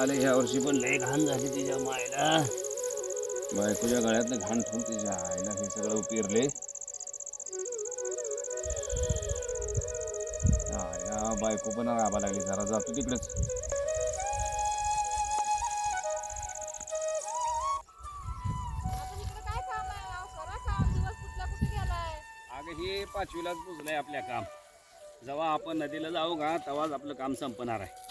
वर्षी पण लय घाण झाली तिच्या मायला. बायकोच्या गळ्यातलं घाण ठेवून तिच्या आईला हे सगळं पेरले आईला बायको पण राबा लागली जरा जातो तिकडेच. आता इकडे काय काम आहे अहो, करा काम दिवस कुठला कुठे गेलाय अगं हे पाचवीलाच पुजलंय आपल्या काम. जेव्हा आपण नदीला जाऊ का तेव्हाच आपलं काम संपणार आहे.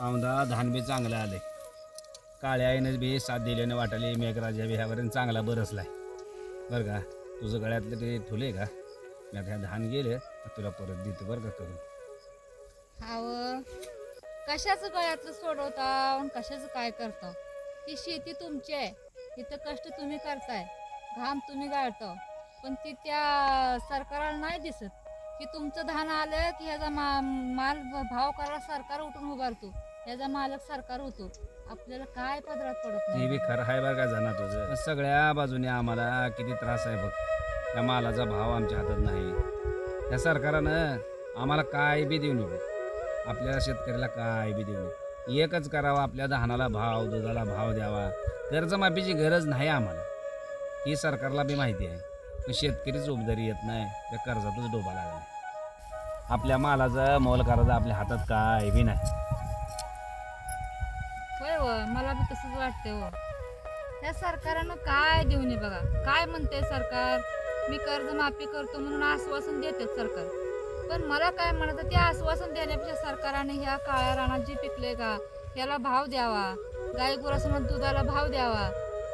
औंदा धान बी चांगलं आहे काळ्या आईनं बी साथ दिल्याने वाटाले मेघराजा बी ह्यावरून चांगला बरसलाय. बरं का? तुझं गळ्यातलं ते ठुले का? मी आता धान गेले तुला परत देतो बरं का करून. हाव. कशाचं गळ्यातलं सोडवता आणि कशाचं काय करता ही शेती तुमची आहे. इथं कष्ट तुम्ही करताय. घाम तुम्ही गाळता पण ती त्या सरकाराला नाही दिसत. की तुमचं धान आलं की ह्याचा मा माल भाव करा सरकार उठून उभारतो. याचा मालक सरकार होतो. आपल्याला काय पदरात पडत ते नाही बी खरं आहे बरं का जाणार तुझं. पण सगळ्या बाजूने आम्हाला किती त्रास आहे बघ. त्या मालाचा भाव आमच्या हातात नाही. त्या सरकारनं आम्हाला काय बी देऊ नये. आपल्या शेतकऱ्याला काय बी देऊ नये. एकच करावं आपल्या धानाला भाव दुधाला भाव द्यावा. कर्जमाफीची गरज नाही आम्हाला. ही सरकारला बी माहिती आहे. पण शेतकरीच उबदारी येत नाही. त्या कर्जातच डोबा लागला. आपल्या मालाचं मोल करायचं आपल्या हातात काय बी नाही. व मला बी तसंच वाटतंय हो. या सरकारनं काय देऊ नये बघा. काय म्हणते सरकार? मी कर्ज माफी करतो म्हणून आश्वासन देते सरकार. पण मला काय म्हणायचं ते आश्वासन देण्यापेक्षा सरकारने ह्या काळ्या रानात जे पिकले का याला भाव द्यावा. गाई गुरासमोर दुधाला भाव द्यावा.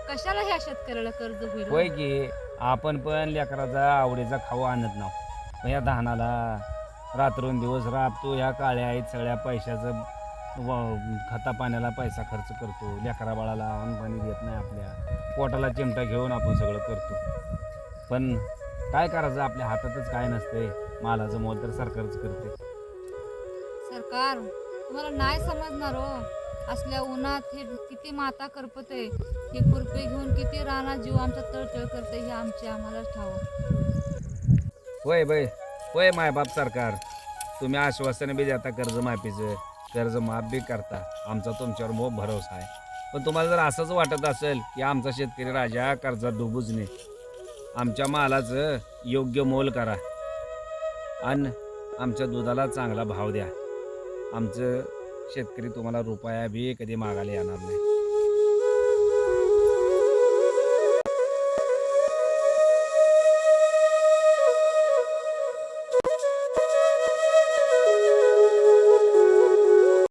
कशाला ह्या शेतकऱ्याला कर्ज होईल? होय की आपण पण लेकराचा आवडीचा खाऊ आणत नाव. या धानाला रात्रून दिवस राबतो ह्या काळ्या आहेत सगळ्या पैशाचं खता पाण्याला पैसा खर्च करतो लेकरा बाळाला अन्न पाणी देत नाही आपल्या. पोटाला चिमटा घेऊन आपण सगळं करतो. पण काय करायचं? आपल्या हातातच काय नसते मालाचं मोल तर सरकारच करते सरकार तुम्हाला नाही समजणार हो. असल्या उन्हात हे किती माता करपते हे खुरपे घेऊन किती रानात जीव आमचा तळतळ करते हे आमचे आम्हालाच ठाव. होय बाय होय मायबाप सरकार. तुम्ही आश्वासन बी देता कर्जमाफीचं कर्जमाफ बी करता. आमचा तुमच्यावर मोह भरोसा आहे. पण तुम्हाला जर असंच वाटत असेल की आमचा शेतकरी राजा कर्जात डुबूच नाही आमच्या मालाचं योग्य मोल करा. आणि आमच्या दुधाला चांगला भाव द्या. आमचं शेतकरी तुम्हाला रुपया बी कधी मागायला येणार नाही.